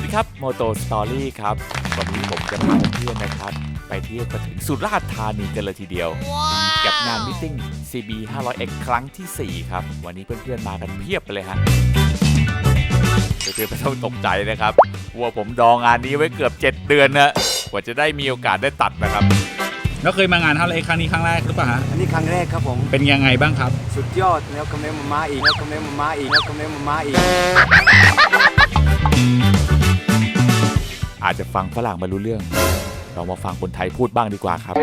วัสดีครับโมโตสตอรี่ครับ วันนี้ผมจะพาเพื่อนๆนะครับ ไปเที่ยวกันถึงสุราษฎร์ธานีกันเลยทีเดียว กับงานมิทติ้ง CB 500X ครั้งทีสี่ 4 ครับ วันนี้เพื่อนๆมากันเพียบไปเลยฮะเพื่อนๆไม่ต้องตกใจนะครับว่าผมดองงานนี้ไว้เกือบ 7 เดือนนะกว่าจะได้มีโอกาสได้ตัดนะครับแล้วเคยมางานฮาร์เลย์ครั้งนี้ครั้งแรกหรือเปล่าฮะอันนี้ครั้งแรกครับผม เป็นยังไงบ้างครับ สุดยอดแล้วก็แม่มามาอีกแล้วก็แม่มามาอีกแล้วก็แม่มามาอีก อาจจะฟังฝรั่งไม่รู้เรื่อง เรามาฟังคนไทยพูดบ้างดีกว่าครับ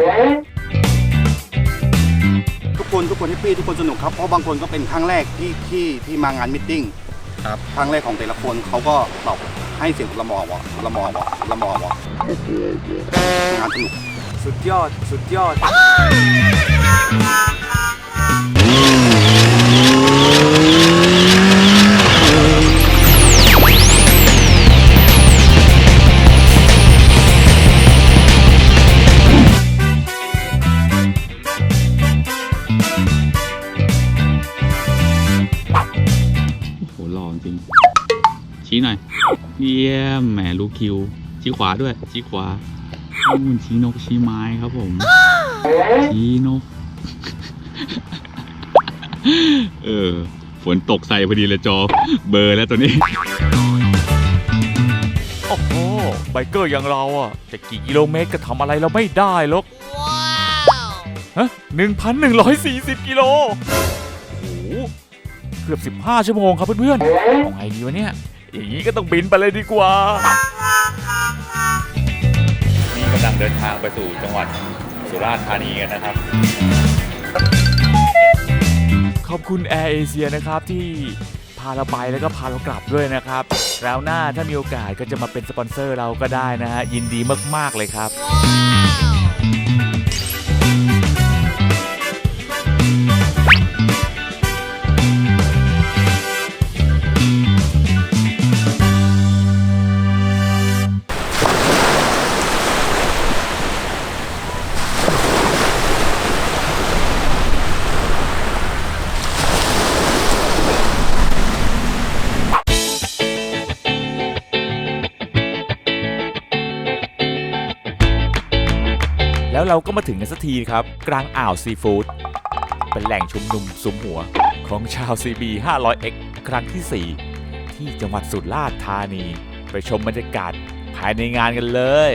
ทุกคนทุกคนแฮปปี้ทุกคนสนุกครับเพราะบางคนก็เป็นครั้งแรกที่ที่ที่มางานมิทติ้งครับครั้งแรกของแต่ละคนเขาก็แบบให้เสียงละมอวะละมอวะละมอวะงานสนุกสุดยอด สุดยอด ยี่ยม แหมรู้คิว ชี้ขวาด้วย ชี้ขวานู่นชี้นกชี้ไม้ครับผม ชี้นก เออ ฝนตกใส่พอดีเลยจอ เบลอร์แล้วตัวนี้ โอ้โห ไบเกอร์อย่างเราอะ จะกี่กิโลเมตรก็ทำอะไรเราไม่ได้หรอกฮะหนึ่งพันหนึ่งร้อยสี่สิบกิโลโอ้โห เกือบ15ชั่วโมงครับเพื่อนๆเอาไงดีวะเนี่ย อย่างนี้ก็ต้องบินไปเลยดีกว่า นี่กำลังเดินทางไปสู่จังหวัดสุราษฎร์ธานีกันนะครับ ขอบคุณแอร์เอเชียนะครับที่พาเราไปแล้วก็พาเรากลับด้วยนะครับคราวหน้าถ้ามีโอกาสก็จะมาเป็นสปอนเซอร์เราก็ได้นะฮะยินดีมากๆเลยครับ แล้วเราก็มาถึงกันสักทีครับ กลางอ่าวซีฟู้ดเป็นแหล่งชุมนุมสุมหัวของชาว CB 500X ครั้งที่ 4 ที่จังหวัดสุราษฎร์ธานี ไปชมบรรยากาศภายในงานกันเลย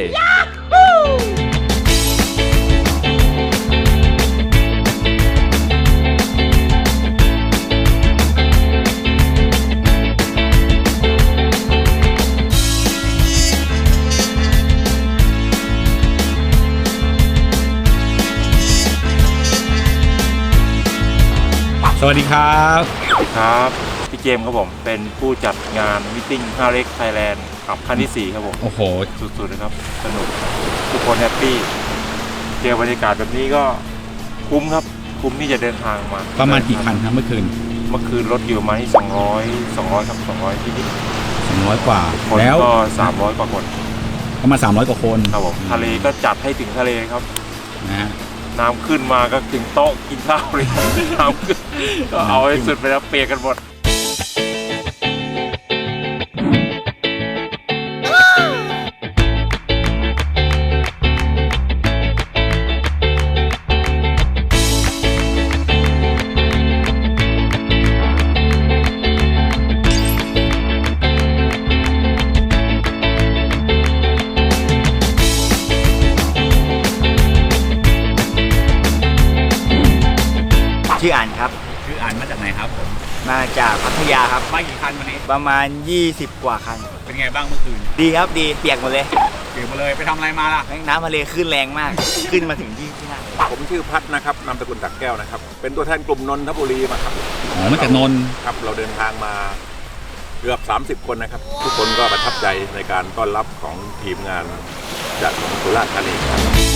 สวัสดีครับ ครับ พี่เจมส์ครับผม เป็นผู้จัดงานมิ팅5เล็กไทยแลนด์ครับครั้งที่ 4 ครับผม โอ้โห สุดๆนะครับ สนุก ทุกคนแฮปปี้ เจอบรรยากาศแบบนี้ก็คุ้มครับ คุ้มที่จะเดินทางมาประมาณกี่คันครับเมื่อคืน เมื่อคืนรถอยู่ประมาณที่200 200ครับ200ที่นิด200 กว่า คนแล้วก็300กว่าคน ประมาณ300 กว่าคนครับผม ทะเลก็จัดให้ถึงทะเลครับนะฮะ น้ำขึ้นมาก็ถึงโต๊ะกินข้าวเลยน้ำขึ้นก็เอาให้สุดไปแล้วเปียกกันหมด ยาครับ มากี่คันวันนี้ ประมาณ 20 กว่าคัน เป็นไงบ้างเมื่อคืน ดีครับดีเปียกหมดเลยเกี่ยวมาเลยไปทำอะไรมาล่ะ แม่งน้ำทะเลขึ้นแรงมาก ขึ้นมาถึงที่ที่นั่นผมชื่อพัฒนะครับนามสกุลตักแก้วนะครับ เป็นตัวแทนกลุ่มนนทบุรีมาครับอ๋อมาจากนนท์ครับ เราเดินทางมาเกือบ 30 คนนะครับ ทุกคนก็ประทับใจในการต้อนรับของทีมงานจากสุราษฎร์ธานีครับ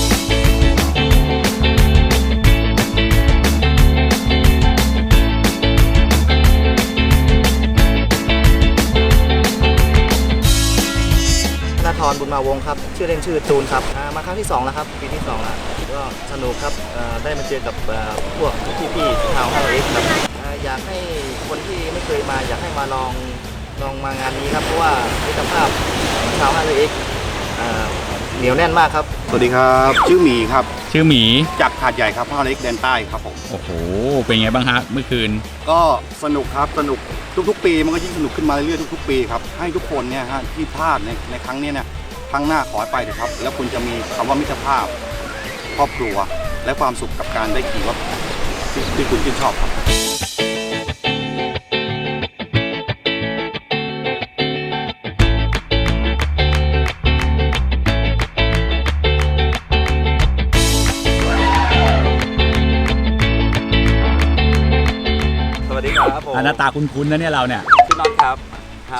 รบุญมาวงศ์ครับ ชื่อเล่นชื่อตูนครับอ่ามาครั้งที่2แล้วครับปีที่2แล้วก็สนุกครับเอ่อได้มาเจอกับเอ่อพวกพี่ๆที่ทาวน์ฮาร์เอ็กครับอ่าอยากให้คนที่ไม่เคยมาอยากให้มาลองลองมางานนี้ครับเพราะว่ามิตรภาพชาวฮาร์เลย์เอ็กเหนียวแน่นมากครับ สวัสดีครับ ชื่อหมีครับ ชื่อหมี จากหาดใหญ่ครับพ่อเล็กแดนใต้ครับผม โอ้โห เป็นไงบ้างฮะเมื่อคืน ก็สนุกครับสนุกทุกๆ ปีมันก็ยิ่งสนุกขึ้นมาเรื่อยๆทุกๆปีครับให้ทุกคนเนี่ยฮะที่พลาดในในครั้งเนี้ยเนี่ยค รั้งหน้าขอให้ไปเถอะครับ แล้วคุณจะมีคำว่ามิตรภาพ ครอบครัว และความสุขกับการได้ขี่รถที่ที่คุณชื่นชอบครับสวัสดีครับผมหน้าตาคุ้นๆนะเนี่ยเราเนี่ย ชื่อน็อตครับ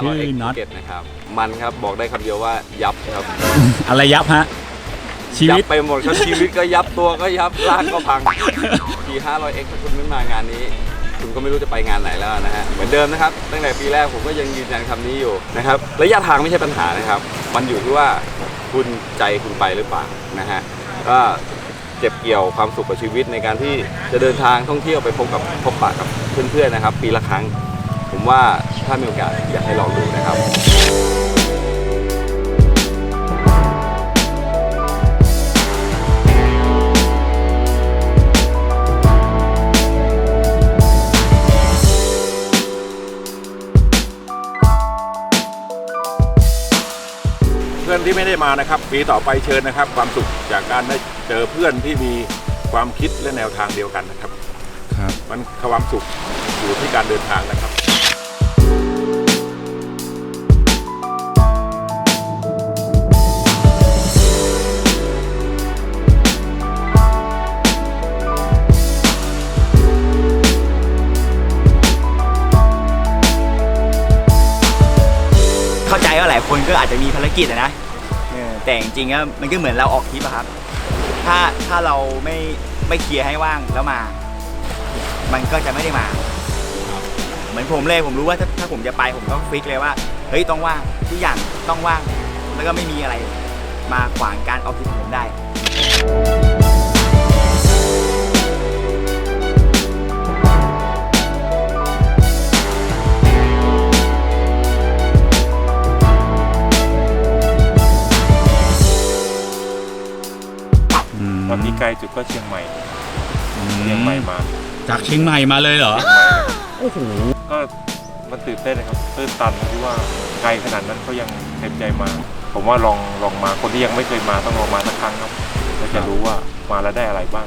ชื่อ 500X น็อตภูเก็ตนะครับ มันครับบอกได้คำเดียวว่ายับครับอะไรยับฮะ ชียัวิตไปหมดครับชีวิตก็ยับตัวก็ยับร่างก็พังขี่ 500X ถ้าคุณไม่มางานนี้ คุณก็ไม่รู้จะไปงานไหนแล้วนะฮะเหมือนเดิมนะครับตั้งแต่ปีแรกผมก็ยังยืนยันคำนี้อยู่นะครับระยะทางไม่ใช่ปัญหานะครับ มันอยู่ที่ว่าคุณใจคุณไปหรือเปล่านะฮะก็เก็บเกี่ยวความสุขกับชีวิตในการที่จะเดินทางท่องเที่ยวไปพบกับพบปะกับเพื่อนๆนะครับ ปีละครั้ง ผมว่า ถ้ามีโอกาสอยากให้ลองดูนะครับเพื่อนที่ไม่ได้มานะครับปีต่อไปเชิญนะครับ ความสุขจากการได้เจอเพื่อนที่มีความคิดและแนวทางเดียวกันนะครับ ครับ มันความสุขอยู่ที่การเดินทางนะครับ ลายคนก็อาจจะมีภารกิจอะนะเออแต่จริงๆก็มันก็เหมือนเราออกทริปอะครับ ถ้าถ้าเราไม่ไม่เคลียร์ให้ว่างแล้วมา มันก็จะไม่ได้มา เหมือนผมเลยผมรู้ว่าถ้าถ้าผมจะไปผมต้องฟิกเลยว่า เฮ้ยต้องว่างทุกอย่างต้องว่าง แล้วก็ไม่มีอะไรมาขวางการออกทริปของผมได้ ตอนนี้ไกลสุดก็เชียงใหม่เชียงใหม่มาจากเชียงใหม่มาเลยเหรอโอ้โหก็มันตื่นเต้นนะครับตื่นตันที่ว่าไกลขนาดนั้นเขายังเต็มใจมา ผมว่าลองลองมาคนที่ยังไม่เคยมาต้องลองมาสักครั้งครับแล้วจะรู้ว่ามาแล้วได้อะไรบ้าง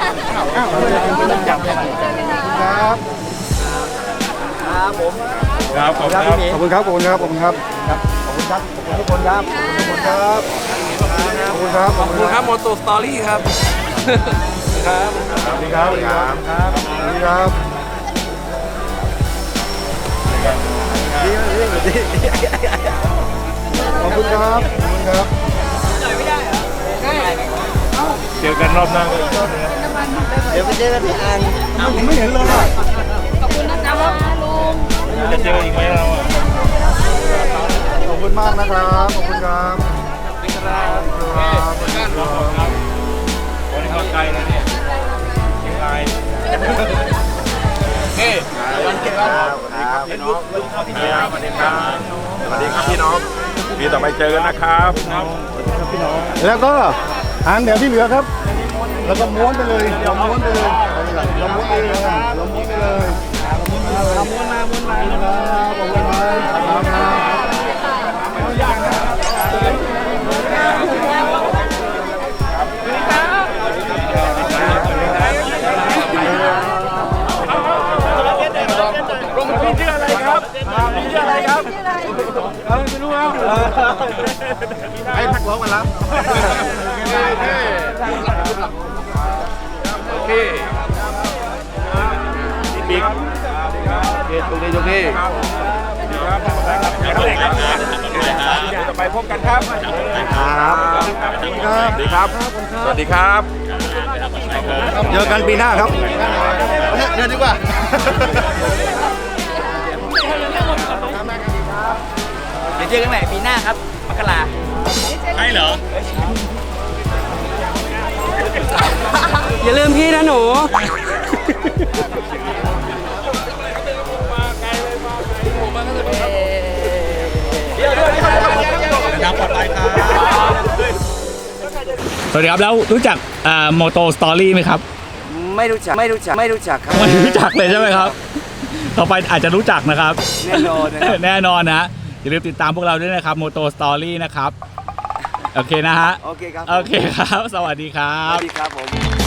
อาเลยครับครับผมครับขอบคุณครับขอบคุณครับขอบคุณครับขอบคุณครับขอบคุณครับขอบคุณทุกคนครับขอบคุณครับขอบคุณครับขอบคุณครับโมโตสตอรี่ครับสวัสดีครับสวัสดีครับครับสวัสดีครับขอบคุณครับขอบคุณครับจ่ายไม่ได้เหรอ จอกันรอบหน้าเลยเดี๋ยวไปเจอกันที่อ่างผมไม่เห็นเลยอะครับลุงจะเจออีกไหมเราอะขอบคุณมากนะครับ ขอบคุณครับสวัสดีครับครับวันนี้มาไกลนะเนี่ยเชียงรายสวัสดีครับพี่น้องสวัสดีครับสวัสดีครับ สวัสดีครับพี่น้องปีต่อไปเจอกันนะครับ แล้วก็ หางแถวที่เหลือครับ แล้วก็ม้วนไปเลยเราม้วนไปเลยเราม้วนไปเลยเราม้วนไปเลยเราม้วนมาม้วนมาขอบคุณครับขอบคุณครับ ให้พักร้องมาแล้วโอเคบิ๊กโอเคตรงนี้ตรงนี้ต่อไปพบกันครับครับสวัสดีครับ สวัสดีครับ เจอกันปีหน้าครับ เดินดีกว่า เดี๋ยวเจอกันใหม่ปีหน้าครับมกราอย่าลืมพี่นะหนูสวัสดีครับแล้วรู้จักโมโตสตอรี่ไหมครับ ไม่รู้จักไม่รู้จักไม่รู้จักครับไม่รู้จักเลยใช่ไหมครับ ต่อไปอาจจะรู้จักนะครับ แน่นอนนะครับ แน่นอนนะ อย่าลืมติดตามพวกเราด้วยนะครับโมโตสตอรี่นะครับ โอเคนะฮะ โอเคครับโอเคครับ สวัสดีครัสบวัสดีครับผม